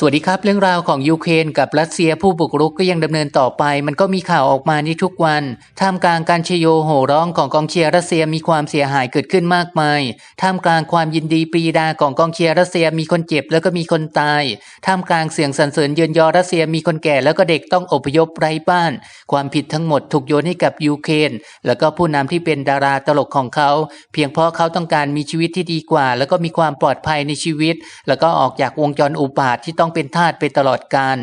สวัสดีครับ เรื่องราวของยูเครนกับรัสเซียผู้บุกรุกก็ยังดำเนินต่อไป มันก็มีข่าวออกมาในทุกวันท่ามกลางการเชโยโห่ร้องของกองเชียร์รัสเซียมีความเสียหายเกิดขึ้นมากมายท่ามกลางความยินดีปรีดาของกองเชียร์รัสเซียมีคนเจ็บแล้วก็มีคนตายท่ามกลางเสียงสรรเสริญเยินยอรัสเซียมีคนแก่แล้วก็เด็กต้องอพยพไร้บ้าน ความผิดทั้งหมดถูกโยนให้กับยูเครนแล้วก็ผู้นำที่เป็นดาราตลกของเขา เพียงเพราะเขาต้องการมีชีวิตที่ดีกว่า แล้วก็มีความปลอดภัยในชีวิต แล้วก็ออกจากวงจรอุบาทที่ต้องเป็นทาสไปตลอดกาล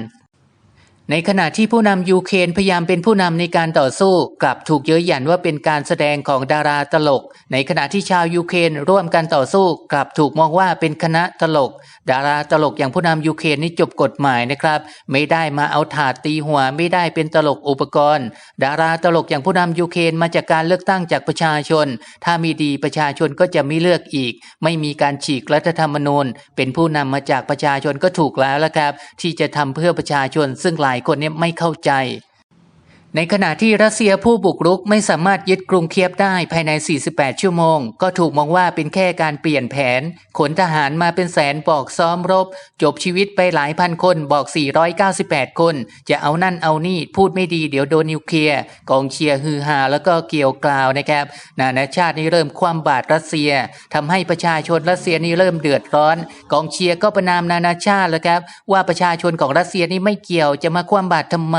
ในขณะที่ผู้นำยูเครนพยายามเป็นผู้นำในการต่อสู้ กลับถูกเย้ยหยันว่าเป็นการแสดงของดาราตลก ในขณะที่ชาวยูเครนร่วมกันต่อสู้ กลับถูกมองว่าเป็นคณะตลก ดาราตลกอย่างผู้นำยูเครนนี่จบกฎหมายนะครับ ไม่ได้มาเอาถาดตีหัวไม่ได้เป็นตลกอุปกรณ์ ดาราตลกอย่างผู้นำยูเครนมาจากการเลือกตั้งจากประชาชน ถ้ามีดีประชาชนก็จะไม่เลือกอีก ไม่มีการฉีกรัฐธรรมนูญ เป็นผู้นำมาจากประชาชนก็ถูกแล้วละครับ ที่จะทำเพื่อประชาชนซึ่งหลายคนเนี่ยไม่เข้าใจ ในขณะที่รัสเซียผู้บุกรุกไม่สามารถยึดกรุงเคียบได้ภายใน 48 ชั่วโมง ก็ถูกมองว่าเป็นแค่การเปลี่ยนแผน ขนทหารมาเป็นแสนบอกซ้อมรบ จบชีวิตไปหลายพันคนบอก 498 คน จะเอานั่นเอานี่ พูดไม่ดีเดี๋ยวโดนนิวเคลียร์กองเชียร์ฮือฮาแล้วก็เกี่ยวกล่าวนะครับนานาชาตินี่เริ่มคว่ำบาตรรัสเซียทำให้ประชาชนรัสเซียนี่เริ่มเดือดร้อน กองเชียร์ก็ประนามนานาชาติแล้วครับว่าประชาชนของรัสเซียนี่ไม่เกี่ยวจะมาคว่ำบาตรทำไม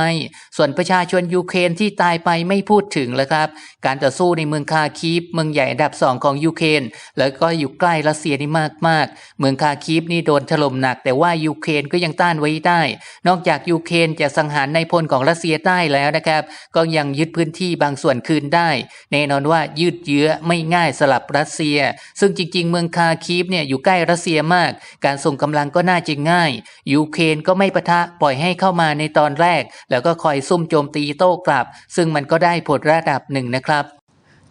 ส่วนประชาชนยูเครนที่ตายไปไม่พูดถึงแล้วครับ การต่อสู้ในเมืองคาคีฟเมืองใหญ่อันดับสองของยูเครนแล้วก็อยู่ใกล้รัสเซียนี่มากมากๆเมืองคาคีฟนี่โดนถล่มหนัก แต่ว่ายูเครนก็ยังต้านไว้ได้ นอกจากยูเครนจะสังหารในพลของรัสเซียได้แล้วนะครับ ก็ยังยึดพื้นที่บางส่วนคืนได้ แน่นอนว่ายืดเยื้อไม่ง่ายสลับรัสเซีย ซึ่งจริง ๆ เมืองคาคีฟเนี่ยอยู่ใกล้รัสเซียมาก การส่งกำลังก็น่าจะง่ายยูเครนก็ไม่ปะทะปล่อยให้เข้ามาในตอนแรก แล้วก็คอยซุ่มโจมตีโต้กลับ ซึ่งมันก็ได้ผลระดับหนึ่งนะครับ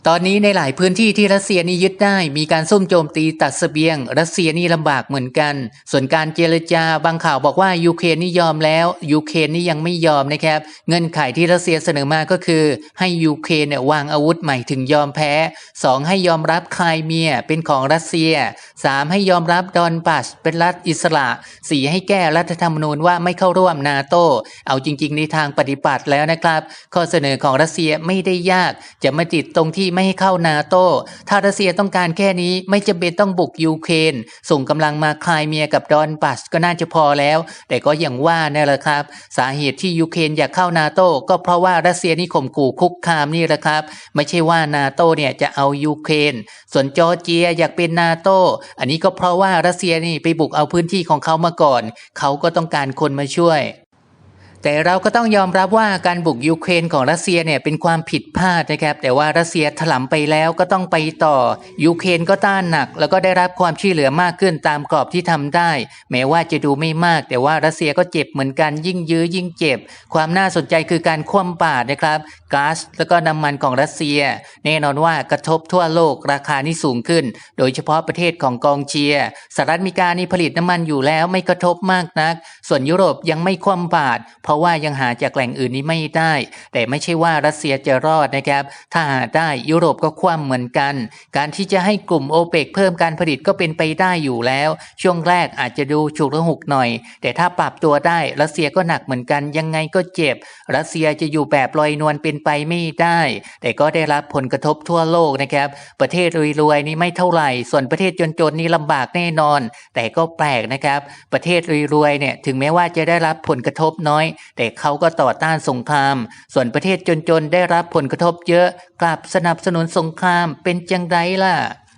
ตอนนี้ในหลายพื้นที่ที่รัสเซียนี่ยึดได้มีการซุ่มโจมตีตัดเสบียง รัสเซียนี่ลำบากเหมือนกัน ส่วนการเจรจาบางข่าวบอกว่ายูเครนนี่ยอมแล้วยูเครนนี่ยังไม่ยอมนะครับเงื่อนไขที่รัสเซียเสนอมาก็คือ ให้ยูเครนเนี่ยวางอาวุธใหม่ถึงยอมแพ้ 2. ให้ยอมรับไครเมียเป็นของรัสเซีย 3. ให้ยอมรับดอนบัสเป็นรัฐอิสระ 4. ให้แก้รัฐธรรมนูญว่าไม่เข้าร่วมนาโตเอาจริง ๆ ในทางปฏิบัติแล้วนะครับ ข้อเสนอของรัสเซียไม่ได้ยากจะมาติดตรงที่ไม่ให้เข้านาโตถ้ารัสเซียต้องการแค่นี้ไม่จำเป็นต้องบุกยูเครนส่งกำลังมาคลายเมียกับดอนบัสก็น่าจะพอแล้ว แต่ก็อย่างว่านั่แหละครับ สาเหตุที่ยูเครนอยากเข้านาโต้ก็เพราะว่ารัสเซียนี่ข่มขู่คุกคามนี่แหละครับ ไม่ใช่ว่านาโต้เนี่ยจะเอายูเครนส่วนจอร์เจียอยากเป็นนาโต้อันนี้ก็เพราะว่ารัสเซียนี่ไปบุกเอาพื้นที่ของเขามาก่อน เขาก็ต้องการคนมาช่วย แต่เราก็ต้องยอมรับว่าการบุกยูเครนของรัสเซียเนี่ยเป็นความผิดพลาดนะครับแต่ว่ารัสเซียถลำไปแล้วก็ต้องไปต่อยูเครนก็ต้านหนัก แล้วก็ได้รับความช่วยเหลือมากขึ้นตามกรอบที่ทำได้ แม้ว่าจะดูไม่มาก แต่ว่ารัสเซียก็เจ็บเหมือนกันยิ่งยื้อยิ่งเจ็บ ความน่าสนใจคือการคว่ำบาตรนะครับก๊าซแล้วก็น้ำมันของรัสเซีย แน่นอนว่ากระทบทั่วโลกราคานี่สูงขึ้น โดยเฉพาะประเทศของกองเชียร์สหรัฐอเมริกานี่ผลิตน้ำมันอยู่แล้วไม่กระทบมากนัก ส่วนยุโรปยังไม่คว่ำบาตรเพราะว่ายังหาจากแหล่งอื่นนี้ไม่ได้ แต่ไม่ใช่ว่ารัสเซียจะรอดนะครับ ถ้าหาได้ยุโรปก็คว่ำเหมือนกัน การที่จะให้กลุ่มโอเปกเพิ่มการผลิตก็เป็นไปได้อยู่แล้ว ช่วงแรกอาจจะดูฉุกระหุกหน่อย แต่ถ้าปรับตัวได้รัสเซียก็หนักเหมือนกันยังไงก็เจ็บ รัสเซียจะอยู่แบบลอยนวลเป็นไปไม่ได้ แต่ก็ได้รับผลกระทบทั่วโลกนะครับ ประเทศรวยๆนี่ไม่เท่าไหร่ ส่วนประเทศจนๆนี่ลำบากแน่นอน แต่ก็แปลกนะครับ ประเทศรวยๆเนี่ยถึงแม้ว่าจะได้รับผลกระทบน้อยแต่เขาก็ต่อต้านสงคราม ส่วนประเทศจนๆได้รับผลกระทบเยอะกลับสนับสนุนสงครามเป็นจังไรล่ะ